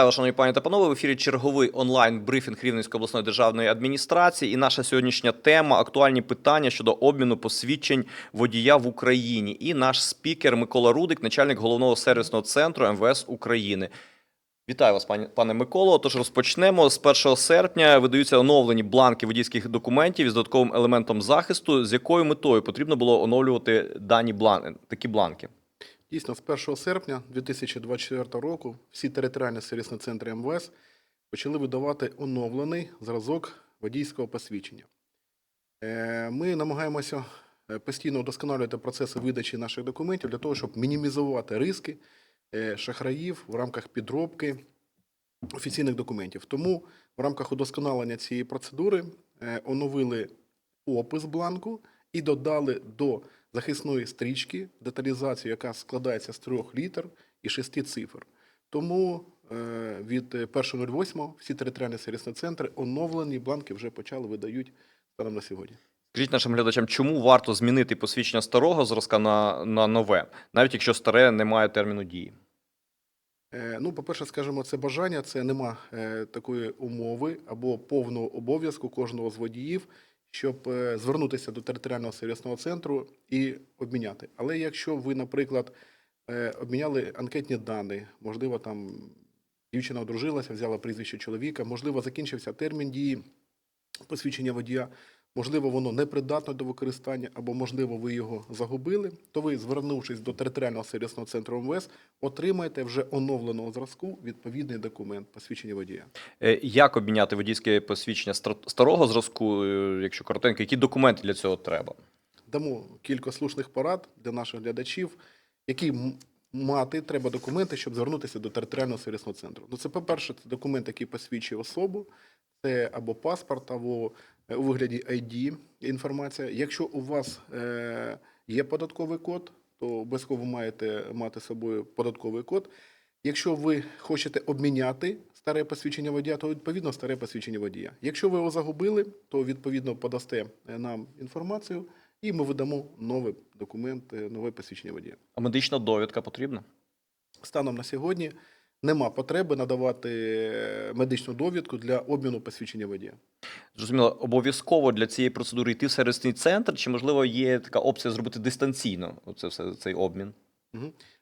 Шановні пані та панове. В ефірі черговий онлайн брифінг Рівненської обласної державної адміністрації. І наша сьогоднішня тема актуальні питання щодо обміну посвідчень водія в Україні. І наш спікер Микола Рудик, начальник головного сервісного центру МВС України. Вітаю вас, пані пане Миколо. Тож розпочнемо з 1 серпня. Видаються оновлені бланки водійських документів із додатковим елементом захисту. З якою метою потрібно було оновлювати дані бланки, такі бланки? Дійсно, з 1 серпня 2024 року всі територіальні сервісні центри МВС почали видавати оновлений зразок водійського посвідчення. Е, Ми намагаємося е, постійно удосконалювати процеси видачі наших документів для того, щоб мінімізувати ризики е, шахраїв в рамках підробки офіційних документів. Тому в рамках удосконалення цієї процедури оновили опис бланку і додали до захисної стрічки деталізацію, яка складається з трьох літер і шести цифр. Тому е, від е, 1.08 всі територіальні сервісні центри оновлені бланки вже почали видають станом на сьогодні. Скажіть нашим глядачам, чому варто змінити посвідчення старого зразка на, на нове, навіть якщо старе не має терміну дії? Е, Ну, по-перше, скажімо, це бажання, це нема е, такої умови або повного обов'язку кожного з водіїв, щоб е, звернутися до територіального сервісного центру і обміняти. Але якщо ви, наприклад, обміняли анкетні дані, можливо, там дівчина одружилася, взяла прізвище чоловіка, можливо, закінчився термін дії посвідчення водія, можливо, воно непридатне до використання, або, можливо, ви його загубили, то ви, звернувшись до територіального сервісного центру МВС, отримаєте вже оновленого зразку відповідний документ посвідчення водія. Е, Як обміняти водійське посвідчення стар- старого зразку, е, якщо коротенько, які документи для цього треба? Дамо кілька слушних порад для наших глядачів, які мати треба документи, щоб звернутися до територіального сервісного центру. Ну, це, по-перше, це документ, який посвідчує особу, це або паспорт, або у вигляді ID інформація. Якщо у вас е, є податковий код, то обов'язково маєте мати з собою податковий код. Якщо ви хочете обміняти старе посвідчення водія, то відповідно старе посвідчення водія. Якщо ви його загубили, то відповідно подасте е, нам інформацію, і ми видамо новий документ, нове посвідчення водія. А медична довідка потрібна? Станом на сьогодні нема потреби надавати е, медичну довідку для обміну посвідчення водія. Зрозуміло, обов'язково для цієї процедури йти в сервісний центр, чи можливо є така опція зробити дистанційно оце все цей обмін?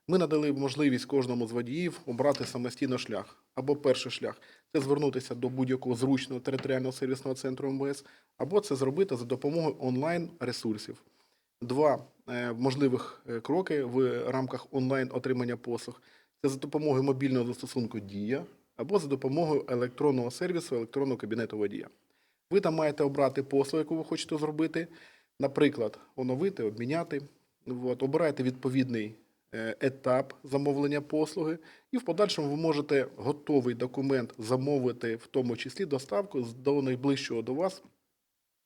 Ми надали можливість кожному з водіїв обрати самостійно шлях. Або перший шлях це звернутися до будь-якого зручного територіального сервісного центру МВС, або це зробити за допомогою онлайн ресурсів. Два е, можливих е, кроки в рамках онлайн отримання послуг це за допомогою мобільного застосунку Дія або за допомогою електронного сервісу електронного кабінету водія. Ви там маєте обрати послугу, яку ви хочете зробити, наприклад, оновити, обміняти. От, обираєте відповідний е, етап замовлення послуги, і в подальшому ви можете готовий документ замовити, в тому числі доставку до найближчого до вас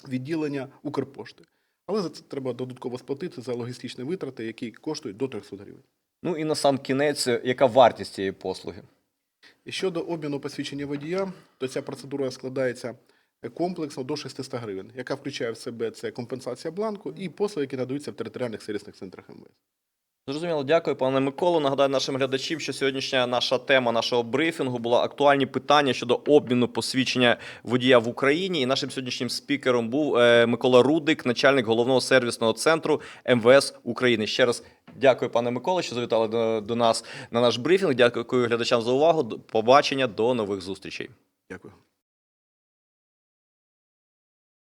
відділення Укрпошти. Але за це треба додатково сплатити за логістичні витрати, які коштують до 300 гривень. Ну і на сам кінець, е, яка вартість цієї послуги? І щодо обміну посвідчення водія, то ця процедура складається е, комплексно до 600 гривень, яка включає в себе це компенсація бланку і послуги, які надаються в територіальних сервісних центрах МВС. Зрозуміло, дякую, пане Миколо. Нагадаю нашим глядачам, що сьогоднішня наша тема нашого брифінгу була актуальні питання щодо обміну посвідчення водія в Україні. І нашим сьогоднішнім спікером був е, Микола Рудик, начальник головного сервісного центру МВС України. Ще раз дякую, пане Миколи, що завітали до, до нас на наш брифінг. Дякую глядачам за увагу. Побачення, до нових зустрічей. Дякую.